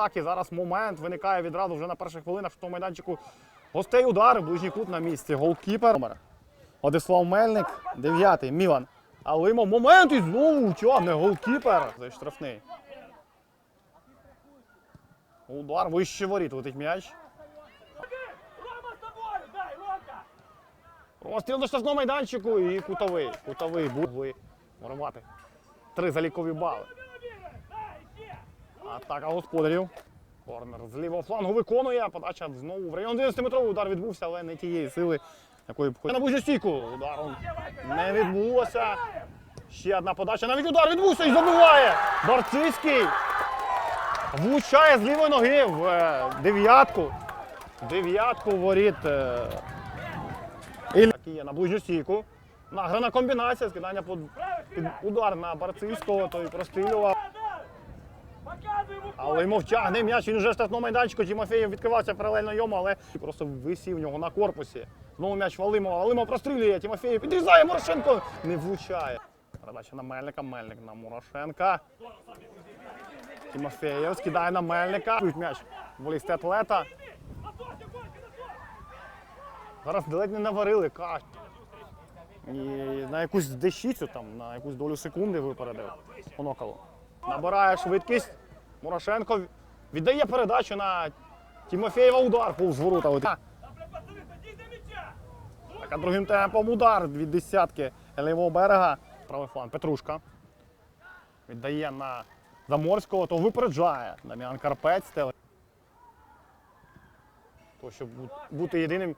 атаки. Зараз момент виникає відразу вже на перших хвилинах в тому майданчику. Гостей удар, ближній кут на місці. Голкіпер. Одислав Мельник, дев'ятий. Мілан. Алимо момент і знову чого, не голкіпер. Це штрафний. Удар вище воріт летить м'яч. Розстріл до штрафного майданчику і кутовий. Кутовий був ви ворвати. Три залікові бали. Атака господарів. Корнер з лівого флангу виконує. Подача знову в район 11-метровий удар відбувся, але не тієї сили, якої б хотів. На ближню стійку. Ударом не відбулося. Ще одна подача. Навіть удар відбувся і забиває. Барцицький. Влучає з лівої ноги в е, дев'ятку. Дев'ятку воріт. е. І є на ближню стійку. Награна комбінація, скидання під, удар на Барцицького, той прострілював. Але йому втягне м'яч, він вже в штрафному майданчику. Тімофєєв відкривався паралельно йому, але просто висів нього на корпусі. Знову м'яч Валимова. Валимов прострілює. Тімофєєв підрізає Морошенко. Не влучає. Передача на Мельника. Мельник на Морошенка. Тімофєєв скидає на Мельника. М'яч волісти атлета. Зараз ледь не наварили каш. І на якусь дещицю, там, на якусь долю секунди випередив Оноколо. Набирає швидкість. Морошенко віддає передачу на Тімофєєва удар повз ворота. Так, а другим темпом удар від десятки лівого берега. Правий фланг Петрушка. Віддає на Заморського, то випереджає. Дам'ян Карпець. Теле. То, щоб бути єдиним.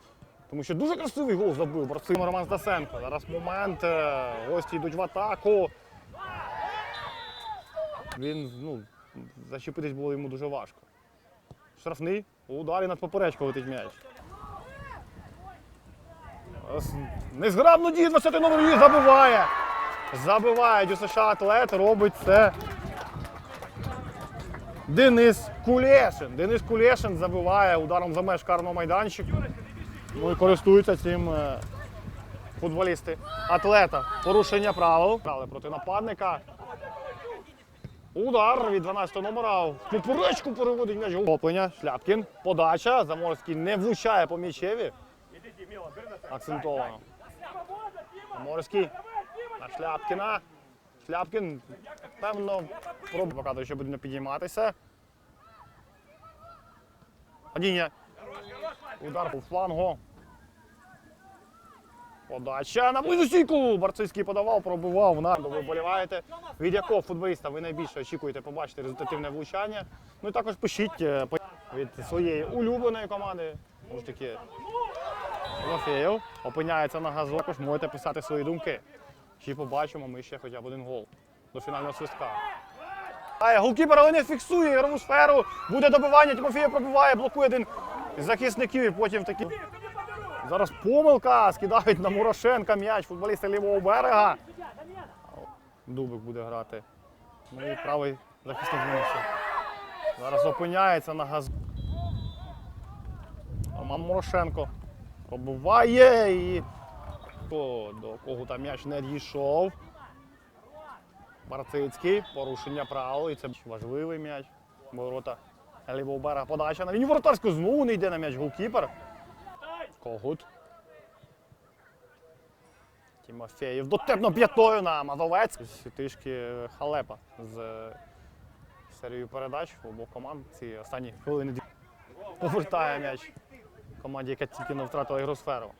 Тому що дуже красивий гол забив Борцим Роман Стасенко. Зараз момент. е, Гості йдуть в атаку. Він, ну, зачепитись було йому дуже важко. Штрафний. У ударі над поперечкою летить м'яч. Незграбно діє 20 номер і забиває. ДЮСШ атлет, робить це. Денис Кулешин. Денис Кулешин забиває ударом за меж карного майданчика. Ну і користуються цим е, футболісти. Атлета. Порушення правил. Проти нападника. Удар від 12 номера. В поперечку переводить м'яч. Охоплення. Шляпкін. Подача. Заморський не влучає по м'ячеві. Акцентовано. Заморський. На Шляпкіна. Шляпкін, певно, пробує що буде підійматися. Падіння. Удар по флангу. Подача на близу стійку. Барцицький подавав, пробивав. На ви. Від якого футболіста ви найбільше очікуєте побачити результативне влучання? Ну і також пишіть е, від своєї улюбленої команди. Може таки Тимофєєв опиняється на газу. Також можете писати свої думки. Чи побачимо ми ще хоча б один гол до фінального свистка. Голкіпер але не фіксує ігрову сферу. Буде добивання. Тимофєєв пробиває, блокує один захисників і потім такі. Зараз помилка. Скидають на Мурошенка м'яч футболісти лівого берега. Дубик буде грати. Ну і правий захисник мінусу. Зараз опиняється на газу. Роман Морошенко пробиває і О, до кого там м'яч не дійшов. Барцицький, порушення правил, і це важливий м'яч. Ворота лівого берега подача на лінію воротарську. Знову не йде на м'яч голкіпер. Когут. Тімофєєв дотепно п'ятою на Мазовець. Трішки халепа з серією передач в обох команд. Ці останні хвилини повертає м'яч команді, яка тільки не втратила ігросферу.